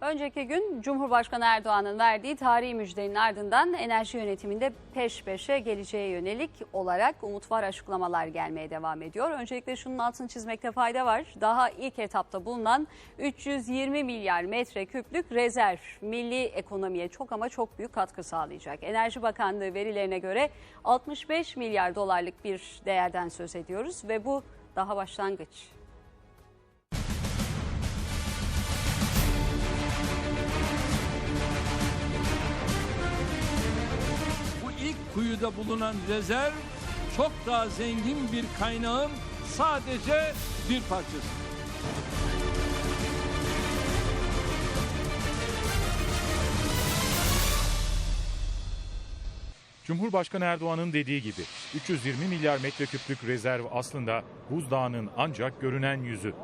Önceki gün Cumhurbaşkanı Erdoğan'ın verdiği tarihi müjdenin ardından enerji yönetiminde peş peşe geleceğe yönelik olarak umut var açıklamalar gelmeye devam ediyor. Öncelikle şunun altını çizmekte fayda var. Daha ilk etapta bulunan 320 milyar metreküplük rezerv milli ekonomiye çok ama çok büyük katkı sağlayacak. Enerji Bakanlığı verilerine göre 65 milyar dolarlık bir değerden söz ediyoruz ve bu daha başlangıç. Kuyuda bulunan rezerv çok daha zengin bir kaynağın sadece bir parçası. Cumhurbaşkanı Erdoğan'ın dediği gibi 320 milyar metreküplük rezerv aslında buzdağının ancak görünen yüzü.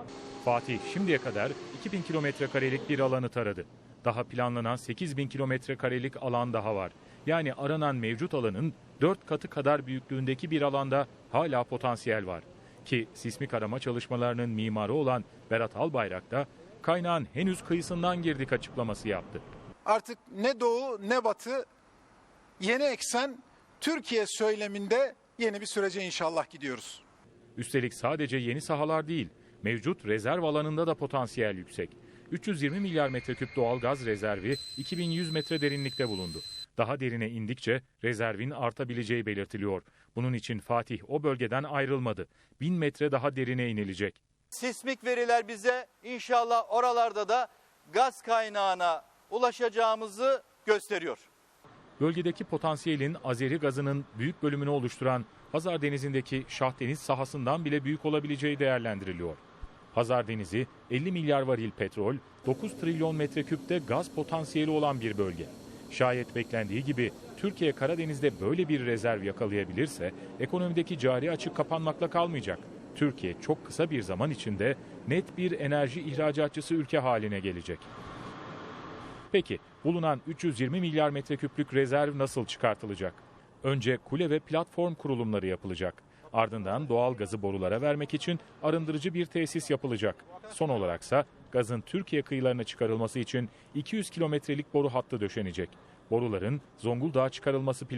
Fatih şimdiye kadar 2000 kilometre karelik bir alanı taradı. Daha planlanan 8000 kilometre karelik alan daha var. Yani aranan mevcut alanın 4 katı kadar büyüklüğündeki bir alanda hala potansiyel var. Ki sismik arama çalışmalarının mimarı olan Berat Albayrak da kaynağın henüz kıyısından girdik açıklaması yaptı. Artık ne doğu ne batı yeni eksen Türkiye söyleminde yeni bir sürece inşallah gidiyoruz. Üstelik sadece yeni sahalar değil, mevcut rezerv alanında da potansiyel yüksek. 320 milyar metreküp doğal gaz rezervi 2100 metre derinlikte bulundu. Daha derine indikçe rezervin artabileceği belirtiliyor. Bunun için Fatih o bölgeden ayrılmadı. 1000 metre daha derine inilecek. Sismik veriler bize inşallah oralarda da gaz kaynağına ulaşacağımızı gösteriyor. Bölgedeki potansiyelin Azeri gazının büyük bölümünü oluşturan Hazar Denizi'ndeki Şahdeniz sahasından bile büyük olabileceği değerlendiriliyor. Hazar Denizi 50 milyar varil petrol, 9 trilyon metreküpte gaz potansiyeli olan bir bölge. Şayet beklendiği gibi Türkiye Karadeniz'de böyle bir rezerv yakalayabilirse ekonomideki cari açık kapanmakla kalmayacak. Türkiye çok kısa bir zaman içinde net bir enerji ihracatçısı ülke haline gelecek. Peki bulunan 320 milyar metreküplük rezerv nasıl çıkartılacak? Önce kule ve platform kurulumları yapılacak. Ardından doğal gazı borulara vermek için arındırıcı bir tesis yapılacak. Son olaraksa gazın Türkiye kıyılarına çıkarılması için 200 kilometrelik boru hattı döşenecek. Boruların Zonguldak'a çıkarılması